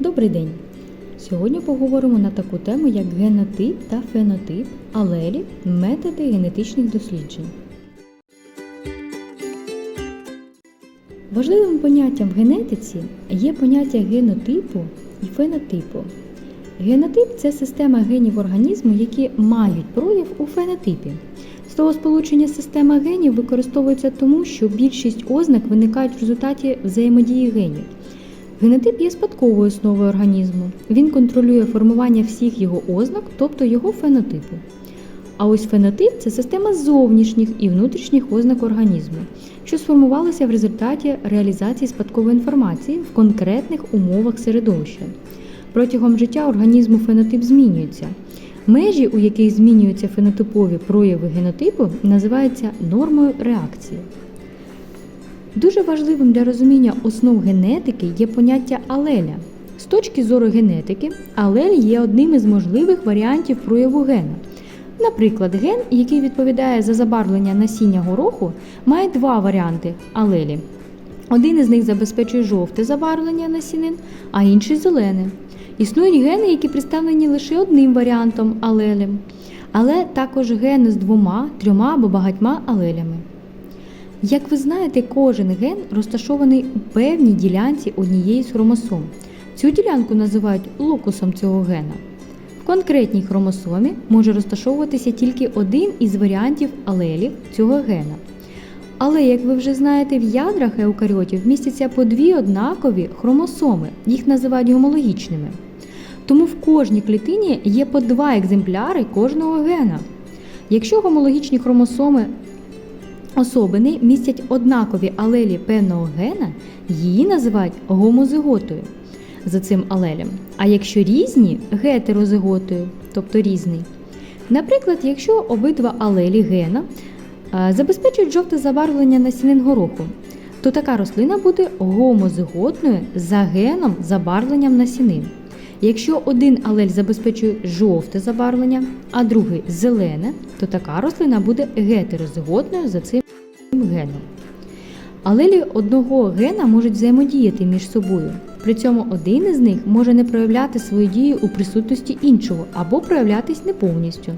Добрий день! Сьогодні поговоримо на таку тему, як генотип та фенотип, алелі, методи генетичних досліджень. Важливим поняттям в генетиці є поняття генотипу і фенотипу. Генотип це система генів організму, які мають прояв у фенотипі. Словосполучення система генів використовується тому, що більшість ознак виникають в результаті взаємодії генів. Генотип є спадковою основою організму. Він контролює формування всіх його ознак, тобто його фенотипу. А ось фенотип це система зовнішніх і внутрішніх ознак організму, що сформувалася в результаті реалізації спадкової інформації в конкретних умовах середовища. Протягом життя організму фенотип змінюється. Межі, у яких змінюються фенотипові прояви генотипу, називаються нормою реакції. Дуже важливим для розуміння основ генетики є поняття алеля. З точки зору генетики, алель є одним із можливих варіантів прояву гена. Наприклад, ген, який відповідає за забарвлення насіння гороху, має два варіанти алелі. Один із них забезпечує жовте забарвлення насінин, а інший зелене. Існують гени, які представлені лише одним варіантом алелем, але також гени з двома, трьома або багатьма алелями. Як ви знаєте, кожен ген розташований у певній ділянці однієї з хромосом. Цю ділянку називають локусом цього гена. В конкретній хромосомі може розташовуватися тільки один із варіантів алелів цього гена. Але, як ви вже знаєте, в ядрах еукаріотів містяться по дві однакові хромосоми, їх називають гомологічними. Тому в кожній клітині є по два екземпляри кожного гена. Якщо гомологічні хромосоми особини містять однакові алелі певного гена, її називають гомозиготою за цим алелем. А якщо різні гетерозиготою, тобто різний. Наприклад, якщо обидва алелі гена забезпечують жовте забарвлення насінин гороху, то така рослина буде гомозиготною за геном забарвленням насінин. Якщо один алель забезпечує жовте забарвлення, а другий зелене, то така рослина буде гетерозиготною за цим геном. Алелі одного гена можуть взаємодіяти між собою. При цьому один із них може не проявляти свою дію у присутності іншого або проявлятись не повністю.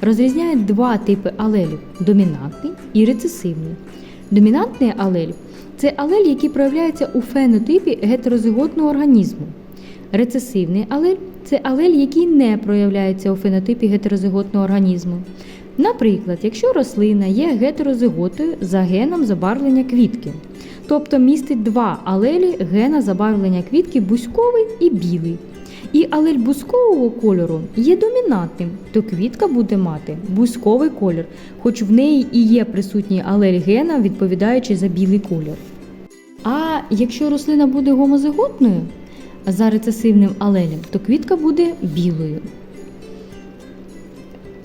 Розрізняють два типи алелів домінантний і рецесивний. Домінантний алель це алель, який проявляється у фенотипі гетерозиготного організму. Рецесивний алель це алель, який не проявляється у фенотипі гетерозиготного організму. Наприклад, якщо рослина є гетерозиготою за геном забарвлення квітки, тобто містить два алелі гена забарвлення квітки бузьковий і білий. І алель бузькового кольору є домінантним, то квітка буде мати бузьковий колір, хоч в неї і є присутній алель гена, відповідаючий за білий колір. А якщо рослина буде гомозиготною за рецесивним алелем, то квітка буде білою.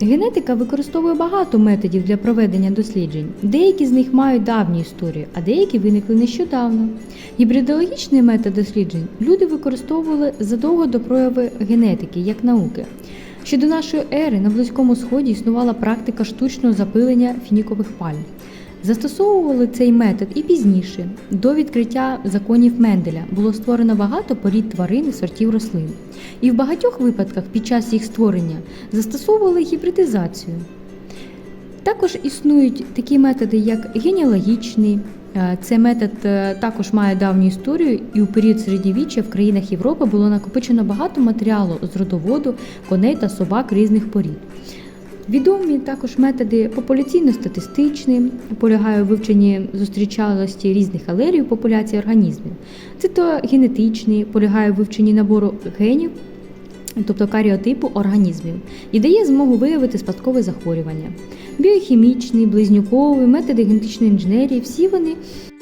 Генетика використовує багато методів для проведення досліджень. Деякі з них мають давню історію, а деякі виникли нещодавно. Гібридологічний метод досліджень люди використовували задовго до прояви генетики як науки. Ще до нашої ери на Близькому Сході існувала практика штучного запилення фінікових пальм. Застосовували цей метод і пізніше. До відкриття законів Менделя було створено багато порід тварин і сортів рослин. І в багатьох випадках під час їх створення застосовували гібридизацію. Також існують такі методи, як генеалогічний. Е, Цей метод е, також має давню історію, і у період середньовіччя в країнах Європи було накопичено багато матеріалу з родоводу коней та собак різних порід. Відомі також методи популяційно-статистичні, полягає у вивченні зустрічалості різних алелів популяції організмів. Цитогенетичний полягає у вивченні набору генів, тобто каріотипу організмів, і дає змогу виявити спадкове захворювання. Біохімічний, близнюковий, методи генетичної інженерії всі вони,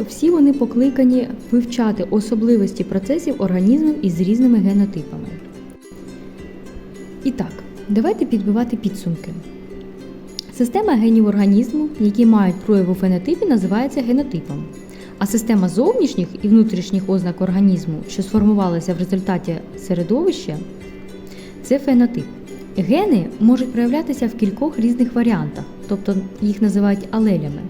всі вони покликані вивчати особливості процесів організмів із різними генотипами. І так, давайте підбивати підсумки. Система генів організму, які мають прояв у фенотипі, називається генотипом. А система зовнішніх і внутрішніх ознак організму, що сформувалася в результаті середовища, це фенотип. Гени можуть проявлятися в кількох різних варіантах, тобто їх називають алелями.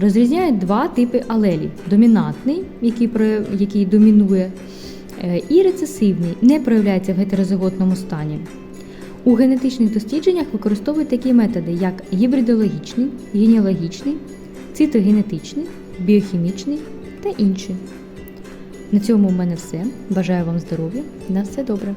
Розрізняють два типи алелів: домінантний, який, який домінує е, і рецесивний, не проявляється в гетерозиготному стані. У генетичних дослідженнях використовують такі методи, як гібридологічний, генеалогічний, цитогенетичний, біохімічний та інші. На цьому в мене все. Бажаю вам здоров'я. На все добре.